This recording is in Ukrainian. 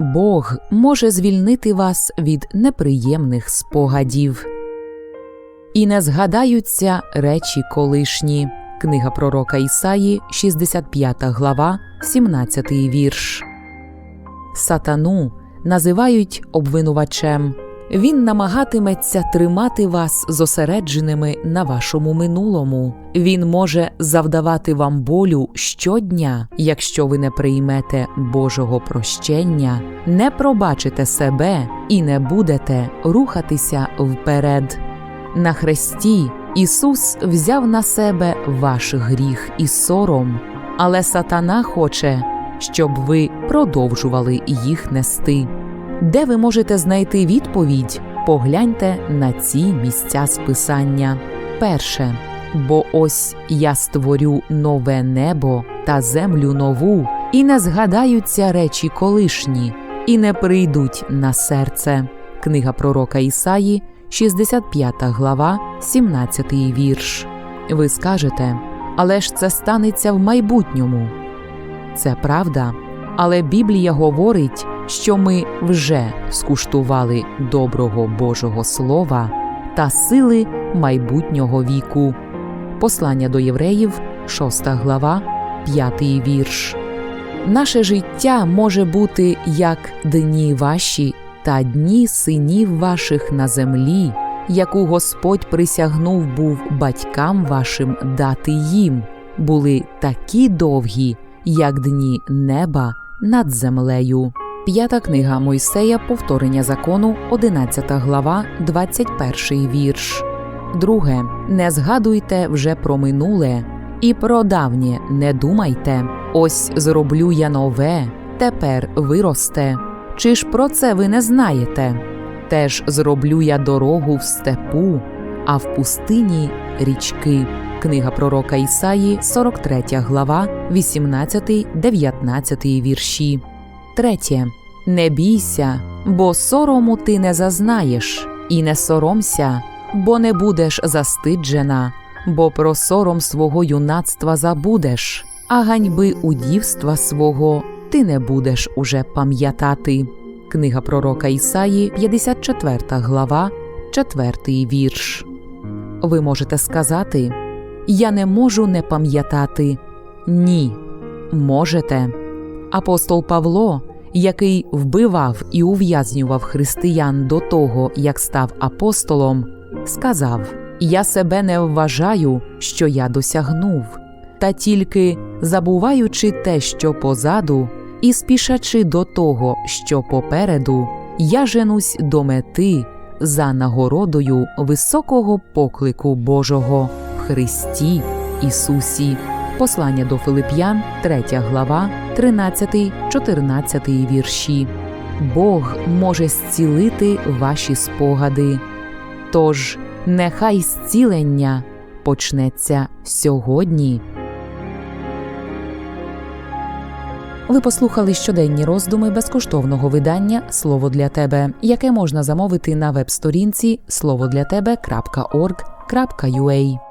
Бог може звільнити вас від неприємних спогадів. І не згадаються речі колишні. Книга пророка Ісаї, 65 глава, 17 вірш. Сатану називають обвинувачем. Він намагатиметься тримати вас зосередженими на вашому минулому. Він може завдавати вам болю щодня, якщо ви не приймете Божого прощення, не пробачите себе і не будете рухатися вперед. На хресті Ісус взяв на себе ваш гріх і сором, але сатана хоче, щоб ви продовжували їх нести. Де ви можете знайти відповідь? Погляньте на ці місця списання. Перше. Бо ось я створю нове небо та землю нову, і не згадаються речі колишні, і не прийдуть на серце. Книга пророка Ісаї, 65 глава, 17 вірш. Ви скажете, але ж це станеться в майбутньому. Це правда, але Біблія говорить, що ми вже скуштували доброго Божого Слова та сили майбутнього віку. Послання до євреїв, 6 глава, 5 вірш. Наше життя може бути як дні ваші та дні синів ваших на землі, яку Господь присягнув був батькам вашим дати їм, були такі довгі, як дні неба над землею. П'ята книга Мойсея Повторення закону, 11 глава, 21 вірш. Друге. Не згадуйте вже про минуле, і про давнє не думайте. Ось зроблю я нове, тепер виросте. Чи ж про це ви не знаєте? Теж зроблю я дорогу в степу, а в пустині річки. Книга пророка Ісаї, 43 глава, 18-19 вірші. Третє. Не бійся, бо сорому ти не зазнаєш, і не соромся, бо не будеш застиджена, бо про сором свого юнацтва забудеш, а ганьби у дівства свого ти не будеш уже пам'ятати. Книга пророка Ісаї, 54 глава, 4 вірш. Ви можете сказати: Я не можу не пам'ятати. Ні, можете. Апостол Павло, який вбивав і ув'язнював християн до того, як став апостолом, сказав: Я себе не вважаю, що я досягнув, та тільки забуваючи те, що позаду, і спішачи до того, що попереду, я женусь до мети за нагородою високого поклику Божого в Христі Ісусі. Послання до Филип'ян, 3 глава, 13-14 вірші. Бог може зцілити ваші спогади. Тож нехай зцілення почнеться сьогодні. Ви послухали щоденні роздуми безкоштовного видання Слово для тебе, яке можна замовити на веб-сторінці словодлятебе.org.ua